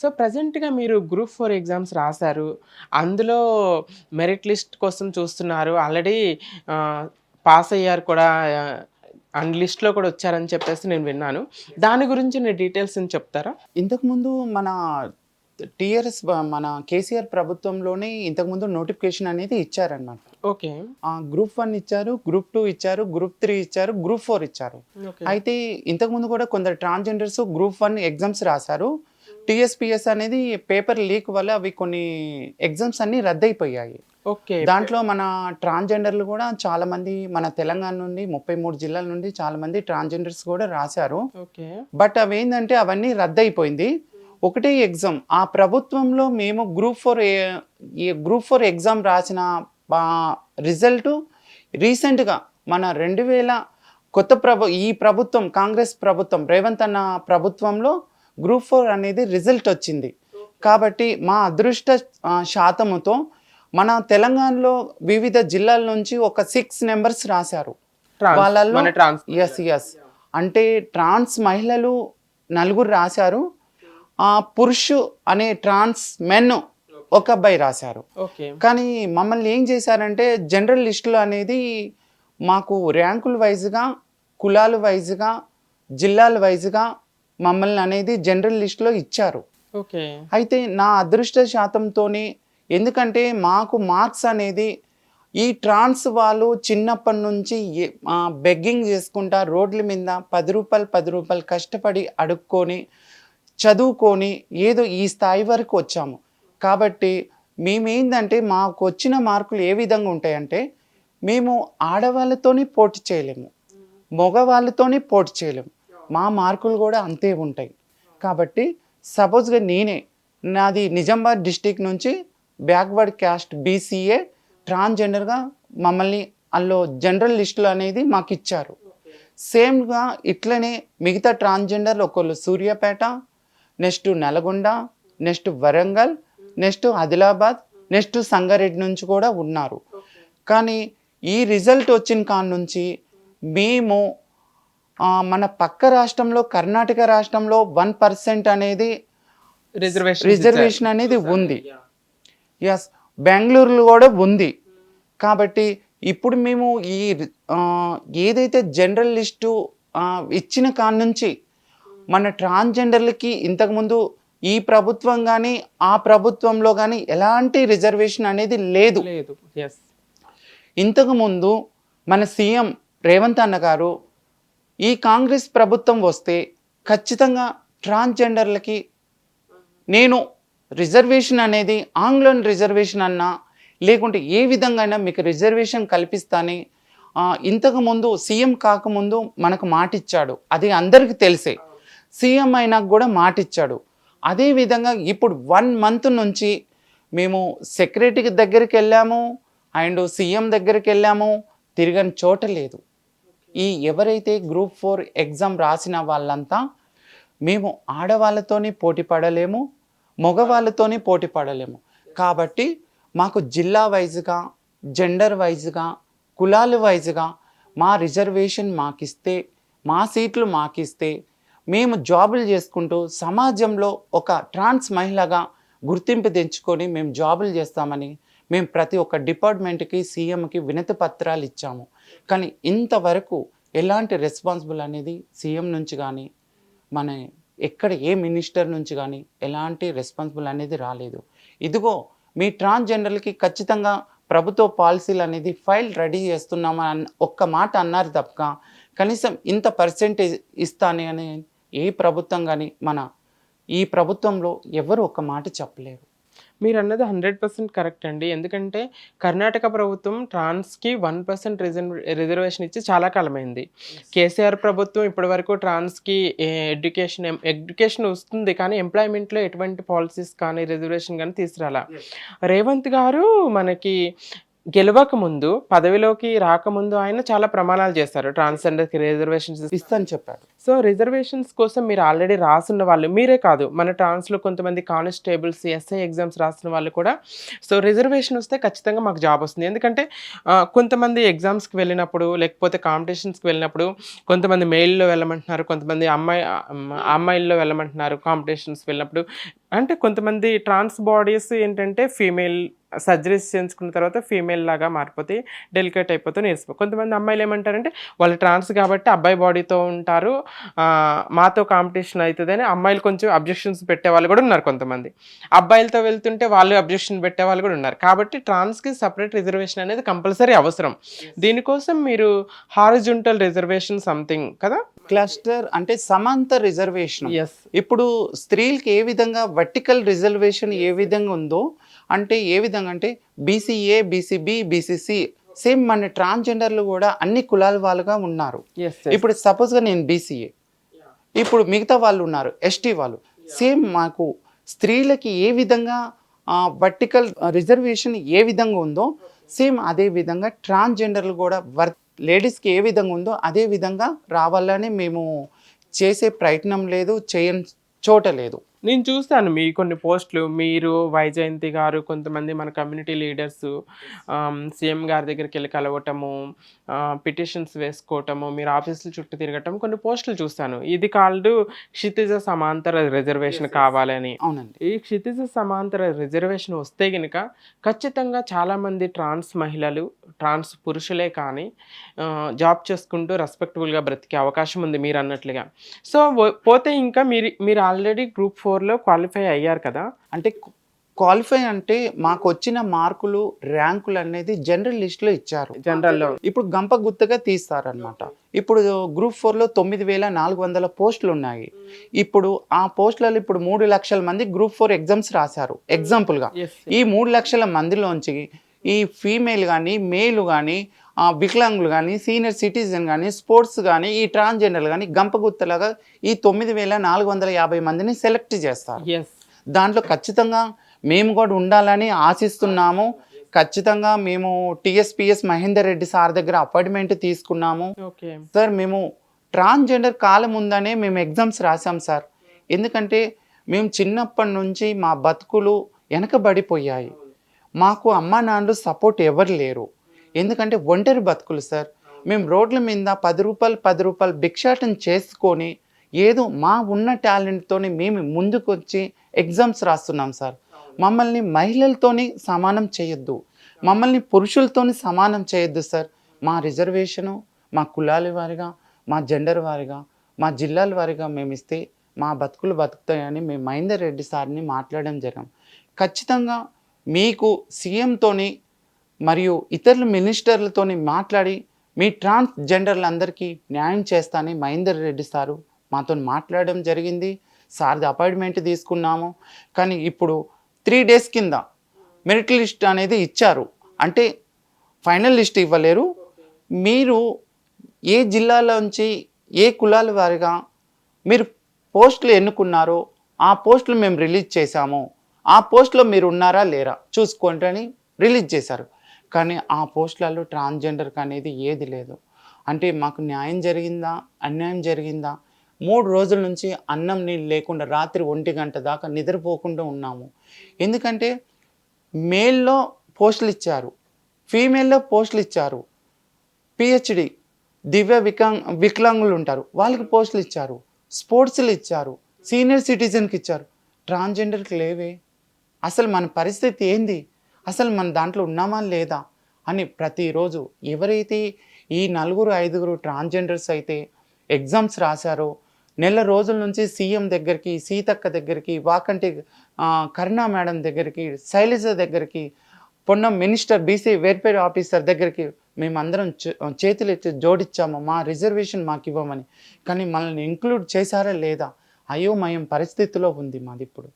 So ప్రజెంట్గా మీరు group four exams రాశారు. అందులో మెరిట్ లిస్ట్ కోసం చూస్తున్నారు. ఆల్రెడీ పాస్ అయ్యారు కూడా అండ్ లిస్ట్లో కూడా వచ్చారని చెప్పేసి నేను విన్నాను. దాని గురించి నేను డీటెయిల్స్ చెప్తారా? ఇంతకుముందు మన టీఆర్ఎస్ మన కేసీఆర్ ప్రభుత్వంలోనే ఇంతకుముందు నోటిఫికేషన్ అనేది ఇచ్చారనమాట ఓకే. గ్రూప్ వన్ ఇచ్చారు గ్రూప్ టూ ఇచ్చారు గ్రూప్ త్రీ ఇచ్చారు గ్రూప్ ఫోర్ ఇచ్చారు. అయితే ఇంతకుముందు కూడా కొందరు ట్రాన్స్జెండర్స్ గ్రూప్ వన్ ఎగ్జామ్స్ రాశారు. టీఎస్పిఎస్ అనేది పేపర్ లీక్ వల్ల అవి కొన్ని ఎగ్జామ్స్ అన్ని రద్దయిపోయాయి. ఓకే. దాంట్లో మన ట్రాన్స్జెండర్లు కూడా చాలా మంది మన తెలంగాణ నుండి ముప్పై మూడు జిల్లాల నుండి చాలా మంది ట్రాన్స్జెండర్స్ కూడా రాశారు. ఓకే. బట్ అవి ఏంటంటే అవన్నీ రద్దయిపోయింది. ఒకటే ఎగ్జామ్. ఆ ప్రభుత్వంలో మేము group four group four exam రాసిన రిజల్ట్ రీసెంట్గా మన రెండు వేల కొత్త ప్రభు ఈ ప్రభుత్వం కాంగ్రెస్ ప్రభుత్వం రేవంత్ అన్న ప్రభుత్వంలో గ్రూప్ ఫోర్ అనేది రిజల్ట్ వచ్చింది. కాబట్టి మా అదృష్ట శాతముతో మన తెలంగాణలో వివిధ జిల్లాల నుంచి ఒక సిక్స్ నెంబర్స్ రాశారు. ట్రాన్స్. ఎస్ ఎస్ అంటే ట్రాన్స్ మహిళలు నలుగురు రాశారు. ఆ పురుషు అనే ట్రాన్స్ మెన్ ఒక అబ్బాయి రాశారు. కానీ మమ్మల్ని ఏం చేశారంటే జనరల్ లిస్టులో అనేది మాకు ర్యాంకుల వైజ్గా కులాల వైజ్గా జిల్లాల వైజ్గా మమ్మల్ని అనేది జనరల్ లిస్టులో ఇచ్చారు. ఓకే. అయితే నా అదృష్ట శాతంతోనే ఎందుకంటే మాకు మార్క్స్ అనేది ఈ ట్రాన్స్ వాళ్ళు చిన్నప్పటి నుంచి బెగ్గింగ్ చేసుకుంటా రోడ్ల మీద పది రూపాయలు పది రూపాయలు కష్టపడి అడుక్కొని చదువుకొని ఏదో ఈ స్థాయి వరకు వచ్చాము. కాబట్టి మేమేందంటే మాకు వచ్చిన మార్కులు ఏ విధంగా ఉంటాయంటే మేము ఆడవాళ్ళతోని పోటీ చేయలేము. మగవాళ్ళతోని పోటీ చేయలేము. మా మార్కులు కూడా అంతే ఉంటాయి. కాబట్టి సపోజ్గా నేనే నాది నిజామాబాద్ డిస్టిక్ నుంచి బ్యాక్వర్డ్ క్యాస్ట్ బీసీఏ ట్రాన్స్జెండర్గా మమ్మల్ని అందులో జనరల్ లిస్టులు అనేది మాకు ఇచ్చారు. సేమ్గా ఇట్లనే మిగతా ట్రాన్స్జెండర్లు ఒకళ్ళు Suryapet next Nalgonda next Warangal next Adilabad next Sangareddy నుంచి కూడా ఉన్నారు. కానీ ఈ రిజల్ట్ వచ్చిన కాడ నుంచి మేము మన పక్క రాష్ట్రంలో కర్ణాటక రాష్ట్రంలో వన్ పర్సెంట్ అనేది రిజర్వేషన్ రిజర్వేషన్ అనేది ఉంది. ఎస్ బెంగళూరులో కూడా ఉంది. కాబట్టి ఇప్పుడు మేము ఈ ఆ, ఏదైతే జనరల్ లిస్టు ఆ, ఇచ్చిన కాడ నుంచి మన ట్రాన్స్జెండర్లకి ఇంతకుముందు ఈ ప్రభుత్వం కానీ ఆ ప్రభుత్వంలో కానీ ఎలాంటి రిజర్వేషన్ అనేది లేదు. ఇంతకుముందు మన సీఎం రేవంత్ అన్న గారు ఈ కాంగ్రెస్ ప్రభుత్వం వస్తే ఖచ్చితంగా ట్రాన్స్జెండర్లకి నేను రిజర్వేషన్ అనేది ఆంగ్లం రిజర్వేషన్ అన్నా లేకుంటే ఏ విధంగా అయినా మీకు రిజర్వేషన్ కల్పిస్తాని. ఇంతకుముందు సీఎం కాకముందు మనకు మాటిచ్చాడు. అది అందరికీ తెలిసే. సీఎం అయినాక కూడా మాటిచ్చాడు. అదేవిధంగా ఇప్పుడు వన్ మంత్ నుంచి మేము సెక్రటరీ దగ్గరికి వెళ్ళాము అండ్ సీఎం దగ్గరికి వెళ్ళాము తిరగని చోట లేదు. ఈ ఎవరైతే గ్రూప్ ఫోర్ ఎగ్జామ్ రాసిన వాళ్ళంతా మేము ఆడవాళ్ళతోని పోటీ పడలేము మగవాళ్ళతోని పోటీ పడలేము. కాబట్టి మాకు జిల్లా వైజ్గా జెండర్ వైజ్గా కులాల వైజ్గా మా రిజర్వేషన్ మాకిస్తే మా సీట్లు మాకిస్తే మేము జాబులు చేసుకుంటూ సమాజంలో ఒక ట్రాన్స్ మహిళగా గుర్తింపు తెచ్చుకొని మేము జాబులు చేస్తామని మేము ప్రతి ఒక్క డిపార్ట్మెంట్కి సీఎంకి వినతి పత్రాలు ఇచ్చాము. కానీ ఇంతవరకు ఎలాంటి రెస్పాన్సిబుల్ అనేది సీఎం నుంచి కానీ మన ఎక్కడ ఏ మినిస్టర్ నుంచి కానీ ఎలాంటి రెస్పాన్సిబుల్ అనేది రాలేదు. ఇదిగో మీ ట్రాన్స్జెండర్లకి ఖచ్చితంగా ప్రభుత్వ పాలసీలు అనేది ఫైల్ రెడీ చేస్తున్నామా ఒక్క మాట అన్నారు తప్ప కనీసం ఇంత పర్సెంటేజ్ ఇస్తాను అని ఏ ప్రభుత్వం కానీ మన ఈ ప్రభుత్వంలో ఎవరు ఒక మాట చెప్పలేరు. మీరు అన్నది హండ్రెడ్ పర్సెంట్ కరెక్ట్ అండి. ఎందుకంటే కర్ణాటక ప్రభుత్వం ట్రాన్స్కి వన్ పర్సెంట్ రిజర్వేషన్ ఇచ్చి చాలా కాలమైంది. కేసీఆర్ ప్రభుత్వం ఇప్పటి వరకు ట్రాన్స్కి ఎడ్యుకేషన్ ఎడ్యుకేషన్ వస్తుంది కానీ ఎంప్లాయ్మెంట్లో ఎటువంటి పాలసీస్ కానీ రిజర్వేషన్ కానీ తీసుకురాలా. రేవంత్ గారు మనకి గెలవక ముందు పదవిలోకి రాకముందు ఆయన చాలా ప్రమాణాలు చేస్తారు. ట్రాన్స్జెండర్కి రిజర్వేషన్స్ ఇస్తాను చెప్పారు. సో రిజర్వేషన్స్ కోసం మీరు ఆల్రెడీ రాసున్న వాళ్ళు మీరే కాదు. మన ట్రాన్స్లో కొంతమంది కానిస్టేబుల్స్ ఎస్ఐ ఎగ్జామ్స్ రాసిన వాళ్ళు కూడా. సో రిజర్వేషన్ వస్తే ఖచ్చితంగా మాకు జాబ్ వస్తుంది. ఎందుకంటే కొంతమంది ఎగ్జామ్స్కి వెళ్ళినప్పుడు లేకపోతే కాంపిటీషన్స్కి వెళ్ళినప్పుడు కొంతమంది మెయిల్లో వెళ్ళమంటున్నారు కొంతమంది అమ్మాయి అమ్మ- అమ్మాయిల్లో వెళ్ళమంటున్నారు కాంపిటీషన్స్ వెళ్ళినప్పుడు. అంటే కొంతమంది ట్రాన్స్ బాడీస్ ఏంటంటే ఫీమేల్ సర్జరీస్ చేయించుకున్న తర్వాత ఫీమేల్ లాగా మారిపోతే డెలికేట్ అయిపోతే నేర్చుకో కొంతమంది అమ్మాయిలు ఏమంటారంటే వాళ్ళు ట్రాన్స్ కాబట్టి అబ్బాయి బాడీతో ఉంటారు మాతో కాంపిటీషన్ అవుతుందని అమ్మాయిలు కొంచెం అబ్జెక్షన్స్ పెట్టే వాళ్ళు కూడా ఉన్నారు కొంతమంది. అబ్బాయిలతో వెళ్తుంటే వాళ్ళు అబ్జెక్షన్ పెట్టే వాళ్ళు కూడా ఉన్నారు. కాబట్టి ట్రాన్స్కి సపరేట్ రిజర్వేషన్ అనేది కంపల్సరీ అవసరం. దీనికోసం మీరు హారిజుంటల్ రిజర్వేషన్ సంథింగ్ కదా? క్లస్టర్ అంటే సమాంత రిజర్వేషన్ ఇప్పుడు స్త్రీలకి ఏ విధంగా వర్టికల్ రిజర్వేషన్ ఏ విధంగా ఉందో అంటే ఏ విధంగా అంటే బీసీఏ బీసీబీ బీసీసీ సేమ్ మన ట్రాన్స్జెండర్లు కూడా అన్ని కులాల వాళ్ళుగా ఉన్నారు. ఇప్పుడు సపోజ్గా నేను బీసీఏ ఇప్పుడు మిగతా వాళ్ళు ఉన్నారు ఎస్టీ వాళ్ళు. సేమ్ మాకు స్త్రీలకి ఏ విధంగా వర్టికల్ రిజర్వేషన్ ఏ విధంగా ఉందో సేమ్ అదే విధంగా ట్రాన్స్జెండర్లు కూడా వర్ లేడీస్కి ఏ విధంగా ఉందో అదే విధంగా రావాలని మేము చేసే ప్రయత్నం లేదు చేయని చోట లేదు. నేను చూస్తాను. మీ కొన్ని పోస్టులు మీరు వైజయంతి గారు కొంతమంది మన కమ్యూనిటీ లీడర్స్ సీఎం గారి దగ్గరికి వెళ్ళి కలవటము పిటిషన్స్ వేసుకోవటము మీరు ఆఫీసుల చుట్టూ తిరగటం కొన్ని పోస్టులు చూస్తాను. ఇది కాల్డ్ క్షితిజ సమాంతర రిజర్వేషన్ కావాలని. అవునండి. ఈ క్షితిజ సమాంతర రిజర్వేషన్ వస్తే గనుక ఖచ్చితంగా చాలామంది ట్రాన్స్ మహిళలు ట్రాన్స్ పురుషులే కానీ జాబ్ చేసుకుంటూ రెస్పెక్టబుల్గా బ్రతికే అవకాశం ఉంది మీరు అన్నట్లుగా సో పోతే ఇంకా మీరు మీరు ఆల్రెడీ గ్రూప్ ఫోర్లో క్వాలిఫై అయ్యారు కదా. అంటే క్వాలిఫై అంటే మాకు వచ్చిన మార్కులు ర్యాంకులు అనేది జనరల్ లిస్ట్లో ఇచ్చారు. జనరల్లో ఇప్పుడు గంప గుత్తగా తీస్తారనమాట ఇప్పుడు గ్రూప్ ఫోర్లో తొమ్మిది వేల నాలుగు వందల పోస్టులు ఉన్నాయి. ఇప్పుడు ఆ పోస్టులలో ఇప్పుడు మూడు లక్షల మంది గ్రూప్ ఫోర్ ఎగ్జామ్స్ రాశారు. ఎగ్జాంపుల్గా ఎస్ ఈ మూడు లక్షల మందిలోంచి ఈ ఫీమేల్ కానీ మేల్ కానీ వికలాంగులు కానీ సీనియర్ సిటిజన్ కానీ స్పోర్ట్స్ కానీ ఈ ట్రాన్స్జెండర్లు కానీ గంపగుత్తలాగా ఈ తొమ్మిది వేల నాలుగు వందల యాభై మందిని సెలెక్ట్ చేస్తారు. దాంట్లో ఖచ్చితంగా మేము కూడా ఉండాలని ఆశిస్తున్నాము. ఖచ్చితంగా మేము టిఎస్పిఎస్ మహేందర్ రెడ్డి సార్ దగ్గర అపాయింట్మెంట్ తీసుకున్నాము. ఓకే. సార్ మేము ట్రాన్స్జెండర్ కాలం ఉందనే మేము ఎగ్జామ్స్ రాసాం సార్. ఎందుకంటే మేము చిన్నప్పటి నుంచి మా బతుకులు వెనకబడిపోయాయి. మాకు అమ్మా నాన్నలు సపోర్ట్ ఎవరు లేరు. ఎందుకంటే ఒంటరి బతుకులు సార్. మేము రోడ్ల మీద పది రూపాయలు పది రూపాయలు భిక్షాటం చేసుకొని ఏదో మా ఉన్న టాలెంట్తోని మేము ముందుకు వచ్చి ఎగ్జామ్స్ రాస్తున్నాం సార్. మమ్మల్ని మహిళలతోని సమానం చేయొద్దు. మమ్మల్ని పురుషులతోని సమానం చేయొద్దు సార్. మా రిజర్వేషను మా కులాల వారిగా మా జెండర్ వారిగా మా జిల్లాల వారిగా మేము ఇస్తే మా బతుకులు బతుకుతాయని మేము మహేందర్ రెడ్డి సార్ని మాట్లాడడం జరిగాం. ఖచ్చితంగా మీకు సీఎంతోని మరియు ఇతరుల మినిస్టర్లతోని మాట్లాడి మీ ట్రాన్స్ జెండర్లందరికీ న్యాయం చేస్తానని మహేందర్ రెడ్డి సారు మాతో మాట్లాడడం జరిగింది. సార్ది అపాయింట్మెంట్ తీసుకున్నాము. కానీ ఇప్పుడు త్రీ డేస్ కింద మెరిట్ లిస్ట్ అనేది ఇచ్చారు. అంటే ఫైనల్ లిస్ట్ ఇవ్వలేరు. మీరు ఏ జిల్లాలోంచి ఏ కులాల వారిగా మీరు పోస్టులు ఎన్నుకున్నారో ఆ పోస్టులు మేము రిలీజ్ చేశాము. ఆ పోస్ట్లో మీరు ఉన్నారా లేరా చూసుకోండి అని రిలీజ్ చేశారు. కానీ ఆ పోస్టులలో ట్రాన్స్జెండర్కి అనేది ఏది లేదు. అంటే మాకు న్యాయం జరిగిందా? అన్యాయం జరిగిందా? మూడు రోజుల నుంచి అన్నం నీళ్ళు లేకుండా రాత్రి ఒంటి గంట దాకా నిద్రపోకుండా ఉన్నాము. ఎందుకంటే మేల్లో పోస్టులు ఇచ్చారు. ఫీమేల్లో పోస్టులు ఇచ్చారు. పిహెచ్డి దివ్య వికాంగ్ వికలాంగులు ఉంటారు. వాళ్ళకి పోస్టులు ఇచ్చారు. స్పోర్ట్స్లు ఇచ్చారు. సీనియర్ సిటిజన్కి ఇచ్చారు. ట్రాన్స్జెండర్కి లేవే. అసలు మన పరిస్థితి ఏంది? అసలు మన దాంట్లో ఉన్నామా లేదా అని ప్రతిరోజు ఎవరైతే ఈ నలుగురు ఐదుగురు ట్రాన్స్జెండర్స్ అయితే ఎగ్జామ్స్ రాశారో నెల రోజుల నుంచి సీఎం దగ్గరికి సీతక్క దగ్గరికి వాకంటి కరుణా మేడం దగ్గరికి శైలజ దగ్గరికి Ponnam minister BC welfare officer దగ్గరికి మేమందరం చే- చేతులు ఎత్తి జోడిచ్చాము. మా రిజర్వేషన్ మాకు ఇవ్వమని. కానీ మనల్ని ఇంక్లూడ్ చేశారా లేదా? అయోమయం పరిస్థితిలో ఉంది మాది ఇప్పుడు.